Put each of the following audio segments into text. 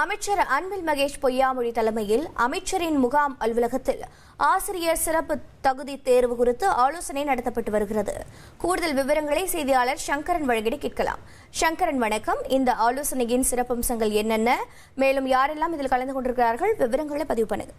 அமைச்சர் அன்பில் மகேஷ் பொய்யாமொழி தலைமையில் அமைச்சரின் முகாம் அலுவலகத்தில் ஆசிரியர் சிறப்பு தகுதி தேர்வு குறித்து ஆலோசனை நடத்தப்பட்டு வருகிறது. கூடுதல் விவரங்களை செய்தியாளர் சங்கரன் வழங்கிட கேட்கலாம். சங்கரன் வணக்கம். இந்த ஆலோசனையின் சிறப்பம்சங்கள் என்னென்ன? மேலும் யாரெல்லாம் இதில் கலந்து கொண்டிருக்கிறார்கள்? விவரங்களை பதிவு பண்ணுங்க.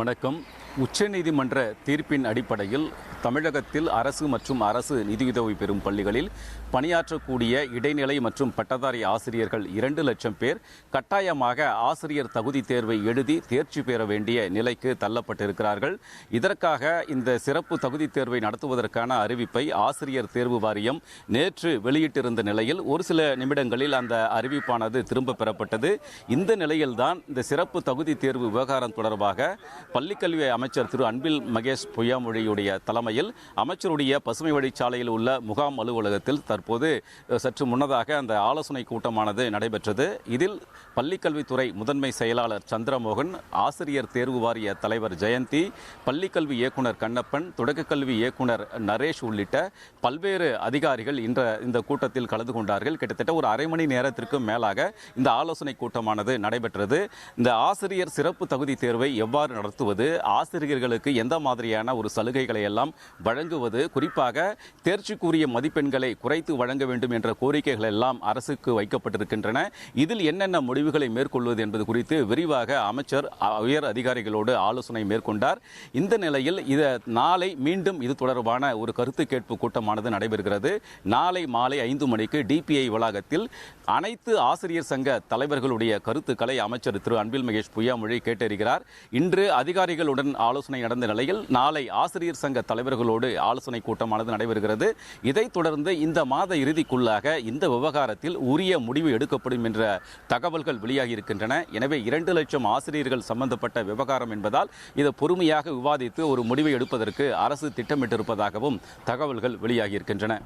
வணக்கம். உச்சநீதிமன்ற தீர்ப்பின் அடிப்படையில் தமிழகத்தில் அரசு மற்றும் அரசு நிதியுதவி பெறும் பள்ளிகளில் பணியாற்றக்கூடிய இடைநிலை மற்றும் பட்டதாரி ஆசிரியர்கள் இரண்டு லட்சம் பேர் கட்டாயமாக ஆசிரியர் தகுதி தேர்வை எழுதி தேர்ச்சி பெற வேண்டிய நிலைக்கு தள்ளப்பட்டிருக்கிறார்கள். இதற்காக இந்த சிறப்பு தகுதி தேர்வை நடத்துவதற்கான அறிவிப்பை ஆசிரியர் தேர்வு வாரியம் நேற்று வெளியிட்டிருந்த நிலையில் ஒரு சில நிமிடங்களில் அந்த அறிவிப்பானது திரும்ப பெறப்பட்டது. இந்த நிலையில்தான் இந்த சிறப்பு தகுதி தேர்வு விவகாரம் தொடர்பாக பள்ளிக்கல்வி அமைச்சர் திரு அன்பில் மகேஷ் பொய்யாமொழியுடைய தலைமை தலைமையில் அமைச்சருடைய பசுமை வழிச்சாலையில் உள்ள முகாம் அலுவலகத்தில் தற்போது சற்று முன்னதாக அந்த ஆலோசனை கூட்டமானது நடைபெற்றது. இதில் பள்ளிக்கல்வித்துறை முதன்மை செயலாளர் சந்திரமோகன் ஆசிரியர் தேர்வு வாரிய தலைவர் ஜெயந்தி பள்ளிக்கல்வி இயக்குனர் கண்ணப்பன் தொடக்கக்கல்வி இயக்குனர் நரேஷ் உள்ளிட்ட பல்வேறு அதிகாரிகள் இன்ற இந்த கூட்டத்தில் கலந்து கொண்டார்கள். கிட்டத்தட்ட ஒரு அரை மணி நேரத்திற்கும் மேலாக இந்த ஆலோசனை கூட்டமானது நடைபெற்றது. இந்த ஆசிரியர் சிறப்பு தகுதி தேர்வை எவ்வாறு நடத்துவது ஆசிரியர்களுக்கு எந்த மாதிரியான ஒரு சலுகைகளை எல்லாம் வழங்குவது குறிப்பாக தேர்ச்சிக்குரிய மதிப்பெண்களை குறைத்து வழங்க வேண்டும் என்ற கோரிக்கைகள் எல்லாம் அரசுக்கு வைக்கப்பட்டிருக்கின்றன. இதில் என்னென்ன முடிவுகளை மேற்கொள்வது என்பது குறித்து விரிவாக அமைச்சர் உயர் அதிகாரிகளோடு ஆலோசனை மேற்கொண்டார். இந்த நிலையில் இது நாளை மீண்டும் இது தொடர்பான ஒரு கருத்து கேட்பு கூட்டமானது நடைபெறுகிறது. நாளை மாலை ஐந்து மணிக்கு டிபிஐ வளாகத்தில் அனைத்து ஆசிரியர் சங்க தலைவர்களுடைய கருத்துக்களை அமைச்சர் திரு அன்பில் மகேஷ் பொய்யாமொழி கேட்டறிகிறார். இன்று அதிகாரிகளுடன் ஆலோசனை நடந்த நிலையில் நாளை ஆசிரியர் சங்க தலைவர் தலைவர்களோடு ஆலோசனை கூட்டமானது நடைபெறுகிறது. இதைத் தொடர்ந்து இந்த மாத இறுதிக்குள்ளாக இந்த விவகாரத்தில் உரிய முடிவு எடுக்கப்படும் என்ற தகவல்கள் வெளியாகி இருக்கின்றன எனவே இரண்டு லட்சம் ஆசிரியர்கள் சம்பந்தப்பட்ட விவகாரம் என்பதால் இதை பொறுமையாக விவாதித்து ஒரு முடிவை எடுப்பதற்கு அரசு திட்டமிட்டிருப்பதாகவும் தகவல்கள் வெளியாகி இருக்கின்றன